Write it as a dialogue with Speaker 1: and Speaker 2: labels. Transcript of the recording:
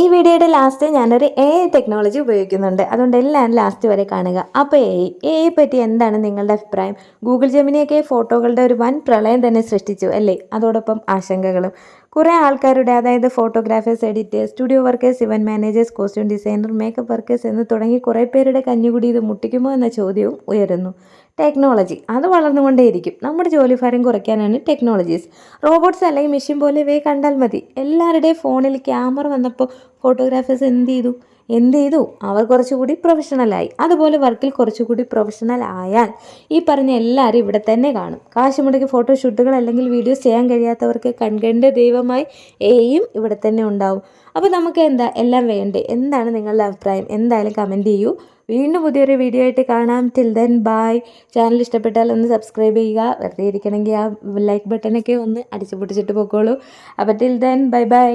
Speaker 1: ഈ വീഡിയോയുടെ ലാസ്റ്റ് ഞാനൊരു എ ഐ ടെക്നോളജി ഉപയോഗിക്കുന്നുണ്ട്. അതുകൊണ്ട് എല്ലാം ലാസ്റ്റ് വരെ കാണുക. അപ്പോൾ എ ഐ എ ഐ പറ്റി എന്താണ് നിങ്ങളുടെ അഭിപ്രായം? ഗൂഗിൾ ജെമിനിയൊക്കെ ഫോട്ടോകളുടെ ഒരു വൻ പ്രളയം തന്നെ സൃഷ്ടിച്ചു അല്ലേ? അതോടൊപ്പം ആശങ്കകളും. കുറേ ആൾക്കാരുടെ അതായത് photographers editors studio workers event managers costume designer makeup workers എന്ന് തുടങ്ങി കുറേ പേരുടെ കഞ്ഞുകൂടി ഇത് മുട്ടിക്കുമോ എന്ന ചോദ്യവും ഉയരുന്നു. ടെക്നോളജി അത് വളർന്നുകൊണ്ടേയിരിക്കും. നമ്മുടെ ജോലിഭാരം കുറയ്ക്കാനാണ് ടെക്നോളജീസ് റോബോട്ട്സ് അല്ലെങ്കിൽ മെഷീൻ പോലെ ഇവയെ കണ്ടാൽ മതി. എല്ലാവരുടെയും ഫോണിൽ ക്യാമറ വന്നപ്പോൾ ഫോട്ടോഗ്രാഫേഴ്സ് എന്ത് ചെയ്തു? എന്ത് ചെയ്തു അവർ കുറച്ചുകൂടി പ്രൊഫഷണലായി അതുപോലെ വർക്കിൽ കുറച്ചുകൂടി പ്രൊഫഷണൽ ആയാൽ ഈ പറഞ്ഞ എല്ലാവരും ഇവിടെ തന്നെ കാണും. കാശ് മുടക്കി ഫോട്ടോഷൂട്ടുകൾ അല്ലെങ്കിൽ വീഡിയോസ് ചെയ്യാൻ കഴിയാത്തവർക്ക് കൺകണ്ട ദൈവമായി എയും ഇവിടെ തന്നെ ഉണ്ടാവും. അപ്പോൾ നമുക്ക് എന്താ? എല്ലാം വേണ്ടേ? എന്താണ് നിങ്ങളുടെ അഭിപ്രായം? എന്തായാലും കമന്റ് ചെയ്യൂ. വീണ്ടും പുതിയൊരു വീഡിയോ ആയിട്ട് കാണാം. ടിൽ ദെൻ ബായ് ചാനൽ ഇഷ്ടപ്പെട്ടാൽ ഒന്ന് സബ്സ്ക്രൈബ് ചെയ്യുക. വെറുതെ ഇരിക്കണമെങ്കിൽ ആ ലൈക്ക് ബട്ടണൊക്കെ ഒന്ന് അടിച്ചു പൊട്ടിച്ചിട്ട് പോയിക്കോളൂ അപ്പോൾ ടിൽ ദെൻ ബൈ ബൈ